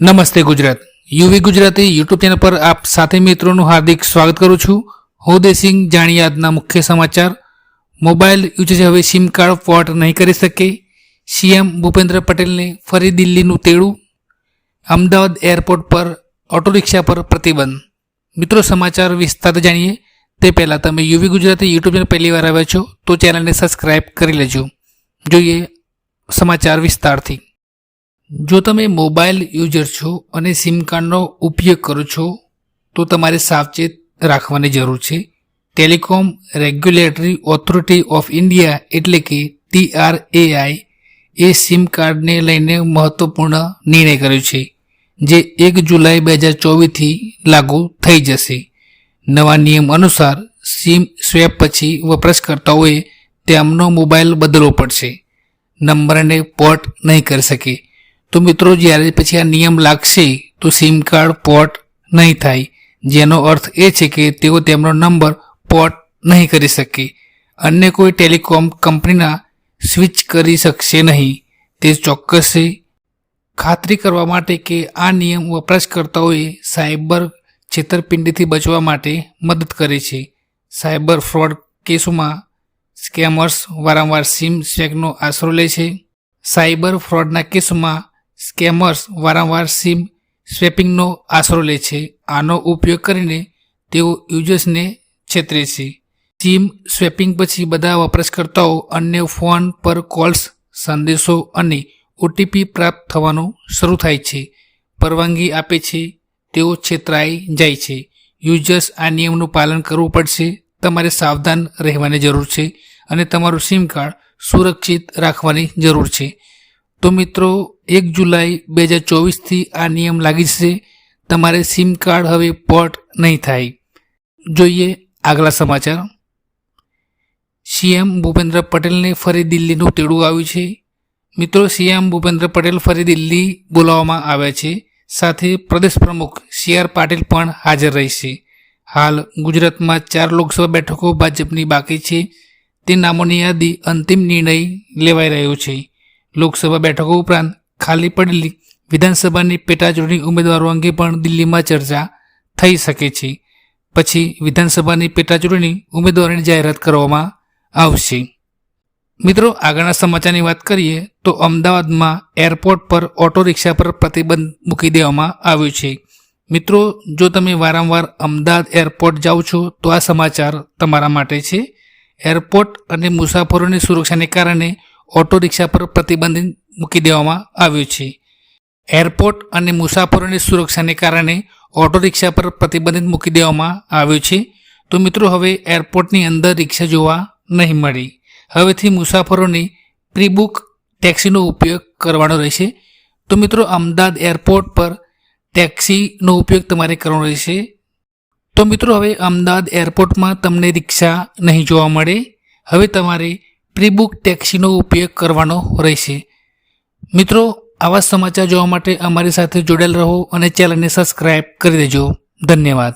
નમસ્તે Gujarat. UV Gujarati YouTube channel પર આપ સાથે મિત્રોનું હાર્દિક સ્વાગત કરું છું. હું દેસિંગ જાણીએ મુખ્ય સમાચાર. મોબાઈલ યુઝ હવે સિમ કાર્ડ પોર્ટ નહીં કરી શકે. સીએમ ભૂપેન્દ્ર પટેલને ફરી દિલ્હીનું તેડું. અમદાવાદ એરપોર્ટ પર ઓટો રિક્ષા પર પ્રતિબંધ. મિત્રો, સમાચાર વિસ્તાર જાણીએ. તે પહેલાં તમે યુવી ગુજરાતી યુટ્યુબ ચેનલ પહેલી વાર આવ્યા છો તો ચેનલને સબસ્ક્રાઈબ કરી લેજો. જોઈએ સમાચાર વિસ્તારથી. જો તમે મોબાઈલ યુઝર છો અને સિમ કાર્ડનો ઉપયોગ કરો છો, તો તમારે સાવચેત રાખવાની જરૂર છે. Telecom regulatory authority of India એટલે કે ટીઆરએઆઈ એ સિમ કાર્ડને લઈને મહત્વપૂર્ણ નિર્ણય કર્યો છે, જે એક જુલાઈ બે હજાર ચોવીસથી લાગુ થઈ જશે. નવા નિયમ અનુસાર સિમ સ્વેપ પછી વપરાશકર્તાઓએ તેમનો મોબાઈલ બદલવો પડશે. નંબરને પોર્ટ નહીં કરી શકે. તો મિત્રો જ્યારે પછી આ નિયમ લાગશે, તો સિમ કાર્ડ પોર્ટ નહીં થાય. જેનો અર્થ એ છે કે તેઓ તેમનો નંબર પોર્ટ નહીં કરી શકે. અન્ય કોઈ ટેલિકોમ કંપનીના સ્વિચ કરી શકશે નહીં. તે ચોક્કસ છે ખાતરી કરવા માટે કે આ નિયમ વપરાશકર્તાઓએ સાયબર છેતરપિંડીથી બચવા માટે મદદ કરે છે. સાયબર ફ્રોડ કેસોમાં સ્કેમર્સ વારંવાર સિમ સ્વેકનો આશરો લે છે. સાયબર ફ્રોડના કેસોમાં સ્કેમર્સ વારંવાર સિમ સ્વેપિંગનો આશરો લે છે. આનો ઉપયોગ કરીને તેઓ યુઝર્સને છેતરે છે. સિમ સ્વેપિંગ પછી બધા વપરાશકર્તાઓ અન્ય ફોન પર કોલ્સ, સંદેશો અને ઓટીપી પ્રાપ્ત થવાનું શરૂ થાય છે. પરવાનગી આપે છે, તેઓ છેતરાઈ જાય છે. યુઝર્સ આ નિયમનું પાલન કરવું પડશે. તમારે સાવધાન રહેવાની જરૂર છે અને તમારું સિમ કાર્ડ સુરક્ષિત રાખવાની જરૂર છે. તો મિત્રો, એક જુલાઈ બે હજાર ચોવીસથી આ નિયમ લાગી જશે. તમારે સિમ કાર્ડ હવે પોર્ટ નહીં થાય. જોઈએ આગલા સમાચાર. સીએમ ભૂપેન્દ્ર પટેલને ફરી દિલ્હીનું તેડું આવ્યું છે. મિત્રો, સીએમ ભૂપેન્દ્ર પટેલ ફરી દિલ્હી બોલાવવામાં આવ્યા છે. સાથે પ્રદેશ પ્રમુખ સી આર પાટીલ પણ હાજર રહેશે. હાલ ગુજરાતમાં ચાર લોકસભા બેઠકો ભાજપની બાકી છે. તે નામોની યાદી અંતિમ નિર્ણય લેવાઈ રહ્યો છે. લોકસભા બેઠકો ઉપરાંત ખાલી પડેલી વિધાનસભાની પેટાચૂંટણી ઉમેદવારો અંગે પણ દિલ્હીમાં ચર્ચા થઈ શકે છે. પછી વિધાનસભાની પેટાચૂંટણી ઉમેદવારોની જાહેરાત કરવામાં આવશે. મિત્રો, આગળના સમાચારની વાત કરીએ તો અમદાવાદમાં એરપોર્ટ પર ઓટો રિક્ષા પર પ્રતિબંધ મૂકી દેવામાં આવ્યો છે. મિત્રો, જો તમે વારંવાર અમદાવાદ એરપોર્ટ જાઓ છો, તો આ સમાચાર તમારા માટે છે. એરપોર્ટ અને મુસાફરોની સુરક્ષાને કારણે ઓટો રિક્ષા પર પ્રતિબંધ મૂકી દેવામાં આવ્યો છે. એરપોર્ટ અને મુસાફરોની સુરક્ષાને કારણે ઓટો રિક્ષા પર પ્રતિબંધિત મૂકી દેવામાં આવ્યો છે. તો મિત્રો, હવે એરપોર્ટની અંદર રિક્ષા જોવા નહીં મળે. હવેથી મુસાફરોને પ્રીબુક ટેક્સીનો ઉપયોગ કરવાનો રહેશે. તો મિત્રો, અમદાવાદ એરપોર્ટ પર ટેક્સીનો ઉપયોગ તમારે કરવાનો રહેશે. તો મિત્રો, હવે અમદાવાદ એરપોર્ટમાં તમને રિક્ષા નહીં જોવા મળે. હવે તમારે પ્રી બુક ટેક્સીનો ઉપયોગ કરવાનો રહેશે. મિત્રો, આવા સમાચાર જોવા માટે અમારી સાથે જોડાયેલ રહો અને ચેનલને સબસ્ક્રાઈબ કરી દેજો. ધન્યવાદ.